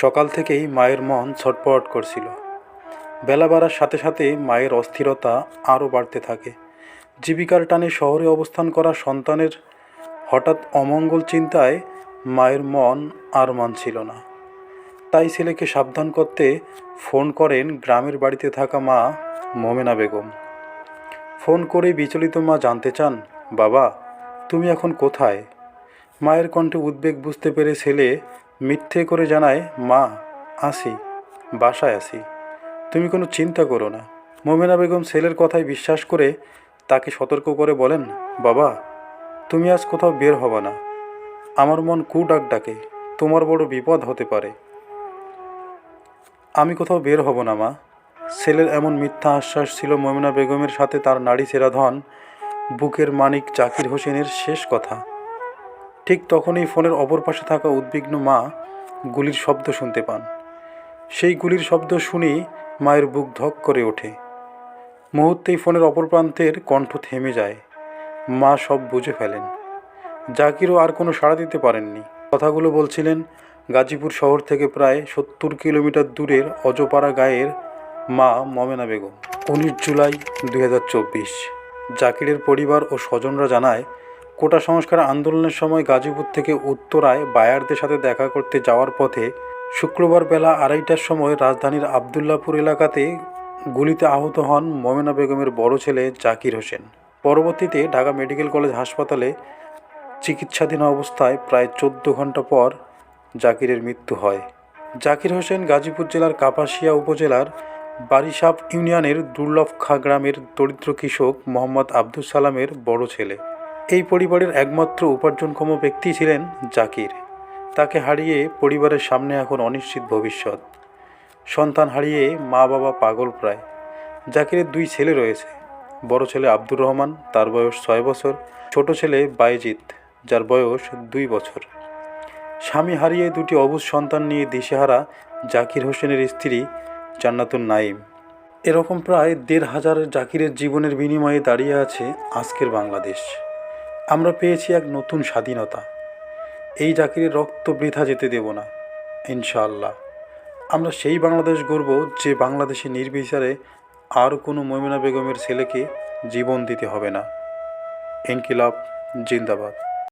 সকাল থেকেই মায়ের মন ছটপট করছিল। বেলা বাড়ার সাথে সাথে মায়ের অস্থিরতা আরও বাড়তে থাকে। জীবিকার টানে শহরে অবস্থান করা সন্তানের হঠাৎ অমঙ্গল চিন্তায় মায়ের মন আর মানছিল না। তাই ছেলেকে সাবধান করতে ফোন করেন গ্রামের বাড়িতে থাকা মা মোমেনা বেগম। ফোন করে বিচলিত মা জানতে চান, বাবা, তুমি এখন কোথায়? মায়ের কণ্ঠে উদ্বেগ বুঝতে পেরে ছেলে মিথ্যে করে জানায়, মা, আসি, বাসায় আসি। তুমি কোনো চিন্তা করো না। মোমেনা বেগম ছেলের কথায় বিশ্বাস করে তাকে সতর্ক করে বলেন, বাবা, তুমি আজ কোথাও বের হবা না। আমার মন কু ডাক ডাকে তোমার বড় বিপদ হতে পারে। আমি কোথাও বের হব না, মা। ছেলের এমন মিথ্যা আশ্বাস ছিল মোমেনা বেগমের সাথে তার নারী সেরা ধন, বুকের মানিক জাকির হোসেনের শেষ কথা। ঠিক তখনই ফোনের অপর পাশে থাকা উদ্বিগ্ন মা গুলির শব্দ শুনতে পান। সেই গুলির শব্দ শুনেই মায়ের বুক ধক করে ওঠে। মুহূর্তেই ফোনের অপর প্রান্তের কণ্ঠ থেমে যায়। মা সব বুঝে ফেলেন। জাকিরও আর কোনো সাড়া দিতে পারেননি। কথাগুলো বলছিলেন, গাজীপুর শহর থেকে প্রায় সত্তর কিলোমিটার দূরের অজপাড়া গায়ের মা মমেনা বেগম। উনিশ জুলাই দুই হাজার চব্বিশ। জাকিরের পরিবার ও স্বজনরা জানায় কোটা সংস্কার আন্দোলনের সময় গাজীপুর থেকে উত্তরায় বায়ারদের সাথে দেখা করতে যাওয়ার পথে শুক্রবার বেলা আড়াইটার সময় রাজধানীর আবদুল্লাপুর এলাকাতে গুলিতে আহত হন মমেনা বেগমের বড় ছেলে জাকির হোসেন। পরবর্তীতে ঢাকা মেডিকেল কলেজ হাসপাতালে চিকিৎসাধীন অবস্থায় প্রায় চোদ্দ ঘণ্টা পর জাকিরের মৃত্যু হয়। জাকির হোসেন গাজীপুর জেলার কাপাসিয়া উপজেলার বারিসাপ ইউনিয়নের দুর্লভ খা গ্রামের দরিদ্র কৃষক মোহাম্মদ আব্দুল সালামের বড় ছেলে। এই পরিবারের একমাত্র উপার্জনক্ষম ব্যক্তি ছিলেন জাকির। তাকে হারিয়ে পরিবারের সামনে এখন অনিশ্চিত ভবিষ্যৎ। সন্তান হারিয়ে মা বাবা পাগল প্রায়। জাকিরের দুই ছেলে রয়েছে। বড় ছেলে আব্দুর রহমান, তার বয়স ছয় বছর। ছোট ছেলে বাইজিৎ, যার বয়স দুই বছর। স্বামী হারিয়ে দুটি অবুজ সন্তান নিয়ে দিশেহারা জাকির হোসেনের স্ত্রী জান্নাতুন নাইম এরকম প্রায় দেড় হাজার জাকিরের জীবনের বিনিময়ে দাঁড়িয়ে আছে আজকের বাংলাদেশ। আমরা পেয়েছি এক নতুন স্বাধীনতা। এই জাকিরের রক্ত বৃথা যেতে দেব না, ইনশাআল্লাহ। আমরা সেই বাংলাদেশ গড়ব যে বাংলাদেশে নির্বিচারে আর কোনো মমিনা বেগমের ছেলেকে জীবন দিতে হবে না। ইনকিলাব, জিন্দাবাদ।